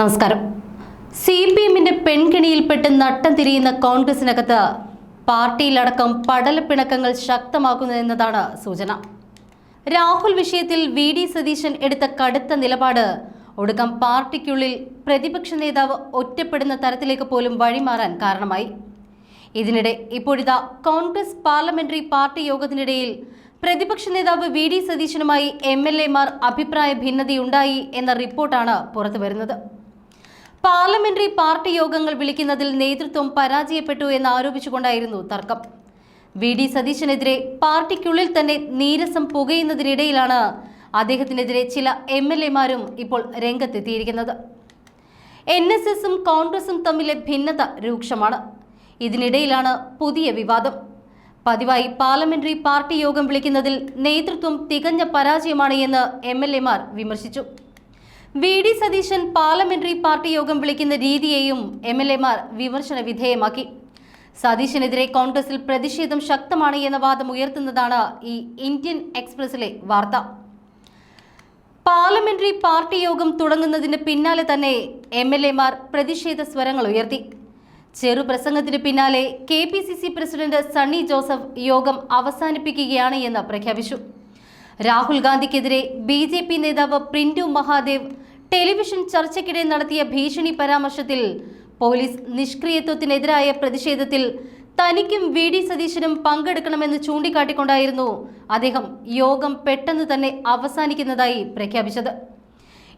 നമസ്കാരം. C P എമ്മിന്റെ പെൺകിണിയിൽപ്പെട്ട് നട്ടം തിരിയുന്ന കോൺഗ്രസിനകത്ത് പാർട്ടിയിലടക്കം പടലപ്പിണക്കങ്ങൾ ശക്തമാക്കുന്നു എന്നതാണ് സൂചന. രാഹുൽ വിഷയത്തിൽ വി ഡി സതീശൻ എടുത്ത കടുത്ത നിലപാട് ഒടുക്കം പാർട്ടിക്കുള്ളിൽ പ്രതിപക്ഷ നേതാവ് ഒറ്റപ്പെടുന്ന തരത്തിലേക്ക് പോലും വഴിമാറാൻ കാരണമായി. ഇതിനിടെ ഇപ്പോഴിതാ കോൺഗ്രസ് പാർലമെന്ററി പാർട്ടി യോഗത്തിനിടയിൽ പ്രതിപക്ഷ നേതാവ് വി ഡി സതീശനുമായി എം എൽ എമാർ അഭിപ്രായ ഭിന്നതയുണ്ടായി എന്ന റിപ്പോർട്ടാണ് പുറത്തുവരുന്നത്. പാർലമെന്ററി പാർട്ടി യോഗങ്ങൾ വിളിക്കുന്നതിൽ നേതൃത്വം പരാജയപ്പെട്ടു എന്ന് ആരോപിച്ചുകൊണ്ടായിരുന്നു തർക്കം. വി. ഡി. സതീശനെതിരെ പാർട്ടിക്കുള്ളിൽ തന്നെ നീരസം പുകയുന്നതിനിടയിലാണ് അദ്ദേഹത്തിനെതിരെ ചില എം എൽ എമാരും ഇപ്പോൾ രംഗത്തെത്തിയിരിക്കുന്നത്. എൻ എസ് എസും കോൺഗ്രസും തമ്മിലെ ഭിന്നത രൂക്ഷമാണ്. ഇതിനിടയിലാണ് പുതിയ വിവാദം. പതിവായി പാർലമെന്ററി പാർട്ടി യോഗം വിളിക്കുന്നതിൽ നേതൃത്വം തികഞ്ഞ പരാജയമാണ് എന്ന് എം എൽ എമാർ വിമർശിച്ചു. V D Satheesan parliamentary party യോഗം വിളിക്കുന്ന രീതിയെയും എം എൽ എമാർ വിമർശന വിധേയമാക്കി. സതീശനെതിരെ കോൺഗ്രസിൽ പ്രതിഷേധം ശക്തമാണ് എന്ന വാദം ഉയർത്തുന്നതാണ് ഈ ഇന്ത്യൻ എക്സ്പ്രസിലെ വാർത്ത. പാർലമെന്ററി പാർട്ടി യോഗം തുടങ്ങുന്നതിന് പിന്നാലെ തന്നെ എം എൽ എമാർ പ്രതിഷേധ സ്വരങ്ങൾ ഉയർത്തി. ചെറുപ്രസംഗത്തിന് പിന്നാലെ K P C C president Sunny Joseph യോഗം അവസാനിപ്പിക്കുകയാണ് എന്ന് പ്രഖ്യാപിച്ചു. രാഹുൽ ഗാന്ധിക്കെതിരെ ബി ജെ പി നേതാവ് പ്രിന്റു മഹാദേവ് ടെലിവിഷൻ ചർച്ചയ്ക്കിടെ നടത്തിയ ഭീഷണി പരാമർശത്തിൽ പോലീസ് നിഷ്ക്രിയത്വത്തിനെതിരായ പ്രതിഷേധത്തിൽ തനിക്കും വി ഡി സതീശനും പങ്കെടുക്കണമെന്ന് ചൂണ്ടിക്കാട്ടിക്കൊണ്ടായിരുന്നു അദ്ദേഹം യോഗം പെട്ടെന്ന് തന്നെ അവസാനിക്കുന്നതായി പ്രഖ്യാപിച്ചത്.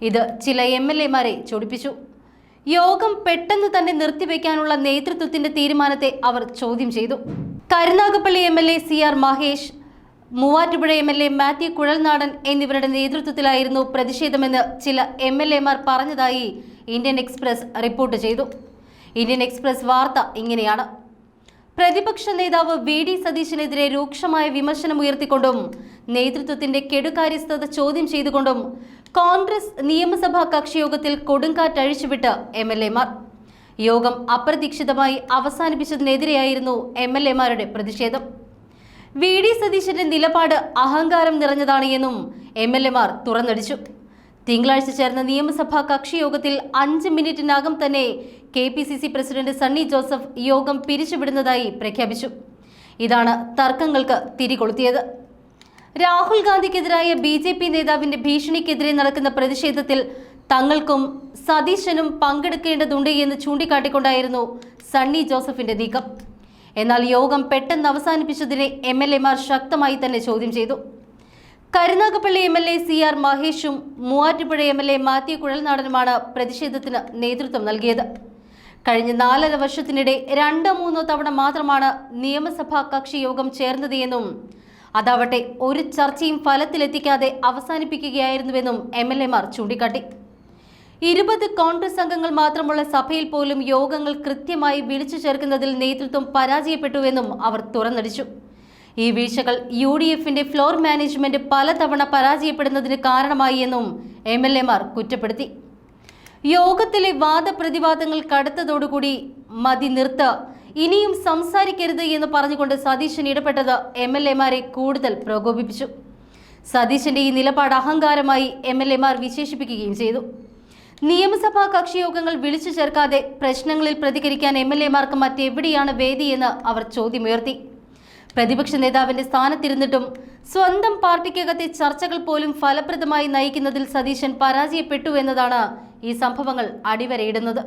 ഇത് ചില എം എൽ എമാരെ ചൊടിപ്പിച്ചു. യോഗം പെട്ടെന്ന് തന്നെ നിർത്തിവെക്കാനുള്ള നേതൃത്വത്തിന്റെ തീരുമാനത്തെ അവർ ചോദ്യം ചെയ്തു. Karunagappally M L A C R Mahesh Muvattupuzha M L A Mathew Kuzhalnadan എന്നിവരുടെ നേതൃത്വത്തിലായിരുന്നു പ്രതിഷേധമെന്ന് ചില എം എൽ എമാർ പറഞ്ഞതായി ഇന്ത്യൻ എക്സ്പ്രസ് റിപ്പോർട്ട് ചെയ്തു. ഇന്ത്യൻ എക്സ്പ്രസ് വാർത്ത ഇങ്ങനെയാണ്. പ്രതിപക്ഷ നേതാവ് വി ഡി സതീശനെതിരെ രൂക്ഷമായ വിമർശനം ഉയർത്തിക്കൊണ്ടും നേതൃത്വത്തിന്റെ കെടുകാര്യസ്ഥത ചോദ്യം ചെയ്തുകൊണ്ടും കോൺഗ്രസ് നിയമസഭാ കക്ഷിയോഗത്തിൽ കൊടുങ്കാറ്റഴിച്ചുവിട്ട് എം എൽ എമാർ. യോഗം അപ്രതീക്ഷിതമായി അവസാനിപ്പിച്ചതിനെതിരെയായിരുന്നു എം എൽ എമാരുടെ പ്രതിഷേധം. വി ഡി സതീശന്റെ നിലപാട് അഹങ്കാരം നിറഞ്ഞതാണ് എന്നും എം എൽ എമാർ തുറന്നടിച്ചു. തിങ്കളാഴ്ച ചേർന്ന നിയമസഭാ കക്ഷി യോഗത്തിൽ അഞ്ച് മിനിറ്റിനകം തന്നെ K P C C president Sunny Joseph യോഗം പിരിച്ചുവിടുന്നതായി പ്രഖ്യാപിച്ചു. ഇതാണ് തർക്കങ്ങൾക്ക് തിരികൊളുത്തിയത്. രാഹുൽ ഗാന്ധിക്കെതിരായ ബി ജെ പി നേതാവിന്റെ ഭീഷണിക്കെതിരെ നടക്കുന്ന പ്രതിഷേധത്തിൽ തങ്ങൾക്കും സതീശനും പങ്കെടുക്കേണ്ടതുണ്ട് എന്ന് ചൂണ്ടിക്കാട്ടിക്കൊണ്ടായിരുന്നു സണ്ണി ജോസഫിന്റെ നീക്കം. എന്നാൽ യോഗം പെട്ടെന്ന് അവസാനിപ്പിച്ചതിനെ എം എൽ എമാർ ശക്തമായി തന്നെ ചോദ്യം ചെയ്തു. Karunagappally M L A C R മഹേഷും Muvattupuzha M L A Mathew കുഴൽനാടനുമാണ് പ്രതിഷേധത്തിന് നേതൃത്വം നൽകിയത്. കഴിഞ്ഞ നാലര വർഷത്തിനിടെ രണ്ടോ മൂന്നോ തവണ മാത്രമാണ് നിയമസഭാ കക്ഷി യോഗം ചേർന്നത് എന്നും അതാവട്ടെ ഒരു ചർച്ചയും ഫലത്തിലെത്തിക്കാതെ അവസാനിപ്പിക്കുകയായിരുന്നുവെന്നും എം എൽ എമാർ ചൂണ്ടിക്കാട്ടി. ഇരുപത് കോൺഗ്രസ് അംഗങ്ങൾ മാത്രമുള്ള സഭയിൽ പോലും യോഗങ്ങൾ കൃത്യമായി വിളിച്ചു ചേർക്കുന്നതിൽ നേതൃത്വം പരാജയപ്പെട്ടുവെന്നും അവർ തുറന്നടിച്ചു. ഈ വീഴ്ചകൾ യു ഡി എഫിന്റെ ഫ്ലോർ മാനേജ്മെന്റ് പലതവണ പരാജയപ്പെടുന്നതിന് കാരണമായി എന്നും എം എൽ എമാർ കുറ്റപ്പെടുത്തി. യോഗത്തിലെ വാദപ്രതിവാദങ്ങൾ കടുത്തതോടുകൂടി മതി നിർത്ത് ഇനിയും സംസാരിക്കരുത് എന്ന് പറഞ്ഞുകൊണ്ട് സതീശൻ ഇടപെട്ടത് എം എൽ എമാരെ കൂടുതൽ പ്രകോപിപ്പിച്ചു. സതീശന്റെ ഈ നിലപാട് അഹങ്കാരമായി എം എൽ എമാർ വിശേഷിപ്പിക്കുകയും ചെയ്തു. നിയമസഭാ കക്ഷിയോഗങ്ങൾ വിളിച്ചു ചേർക്കാതെ പ്രശ്നങ്ങളിൽ പ്രതികരിക്കാൻ എം എൽ എമാർക്ക് മറ്റെവിടെയാണ് വേദിയെന്ന് അവർ ചോദ്യമുയർത്തി. പ്രതിപക്ഷ നേതാവിന്റെ സ്ഥാനത്തിരുന്നിട്ടും സ്വന്തം പാർട്ടിക്കകത്തെ ചർച്ചകൾ പോലും ഫലപ്രദമായി നയിക്കുന്നതിൽ സതീശൻ പരാജയപ്പെട്ടു എന്നതാണ് ഈ സംഭവങ്ങൾ അടിവരയിടുന്നത്.